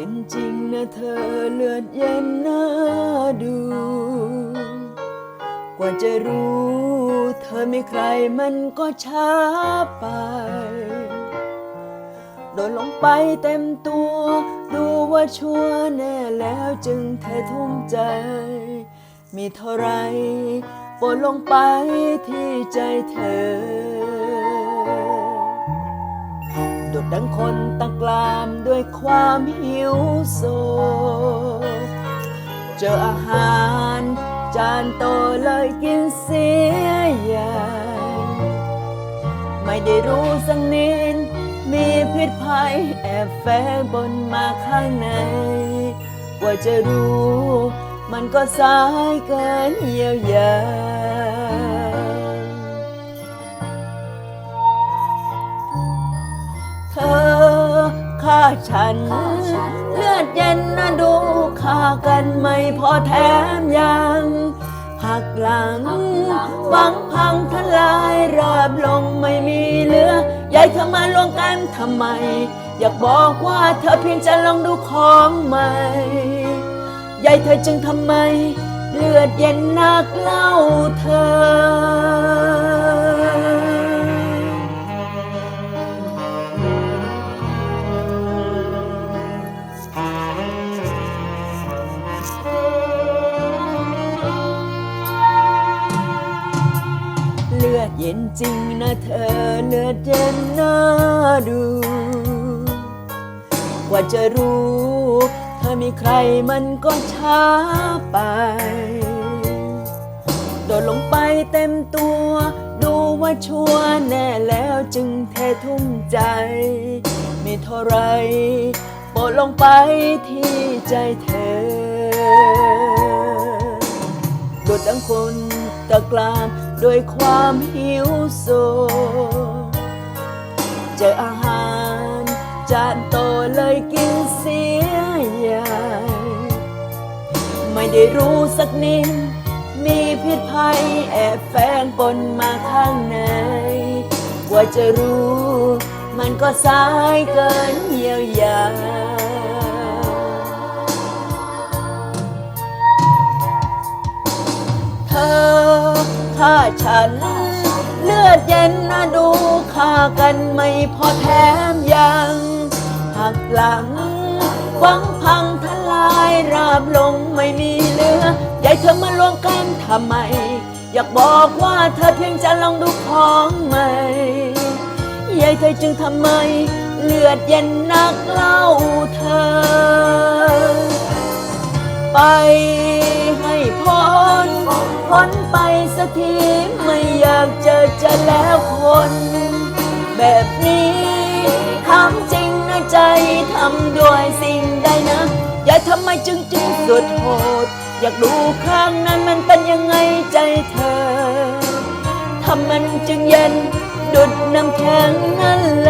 ย็นจริงนะเธอเลือดเย็นน่าดู กว่าจะรู้ เธอไม่ใครมันก็ช้าไป โดนลงไปเต็มตัว ดูว่าชัวแน่แล้วจึงเททุ่มใจ มีเท่าไรปนลงไปที่ใจเธอ ดังคนตะกลามด้วยความหิวโซเจออาหารจานโตเลยกินเสียใหญ่ ไม่ได้รู้สักนิดมีพิษภัยแอบแฝงบนมาข้างในกว่าจะรู้มันก็สายเกินเยียวยา ฉัน เลือดเย็นนะดูฆ่ากันไม่พอแถมยังหักหลังหวังพังทลายราบลงไม่มีเหลือใหญ่เธอมาลวงกันทำไม อยากบอกว่าเธอเพียงจะลองดูของใหม่ใหญ่เธอจึงทำไม เลือดเย็นนักเล่าเธอ เป็นจริงนะเธอเลือเย็นน่าดู กว่าจะรู้เธอมีใครมันก็ช้าไป โดดลงไปเต็มตัว ดูว่าชัวร์แน่แล้วจึงเททุ่มใจมีเท่าไรโปรดลงไปที่ใจเธอ โดดดังคนตะกลาม ด้วยความหิวโซ เจออาหารจานโตเลยกินเสียใหญ่ ไม่ได้รู้สักนิด มีพิษภัยแอบแฝงปนมาข้างในกว่าจะรู้มันก็สายเกินเยียวยา ฉัน เลือดเย็นนะดูฆ่ากันไม่พอแถมยังหักหลังหวังพังทลายราบลงไม่มีเหลือใหญ่เธอมาลวงกันทำไม อยากบอกว่าเธอเพียงจะลองดูของใหม่ใหญ่เธอจึงทำไม เลือดเย็นนักเล่าเธอ ไปให้พ้น พ้นไปสักทีไม่อยากเจอจะแล้วคน แบบนี้ทำจริงนะใจทำด้วยสิ่งใดนะอย่าทำไมจึงจึงสุดโหด อยากดูข้างนั้นมันเป็นยังไงใจเธอทำมันจึงเย็นดุดน้ำแข็งนั่นเลย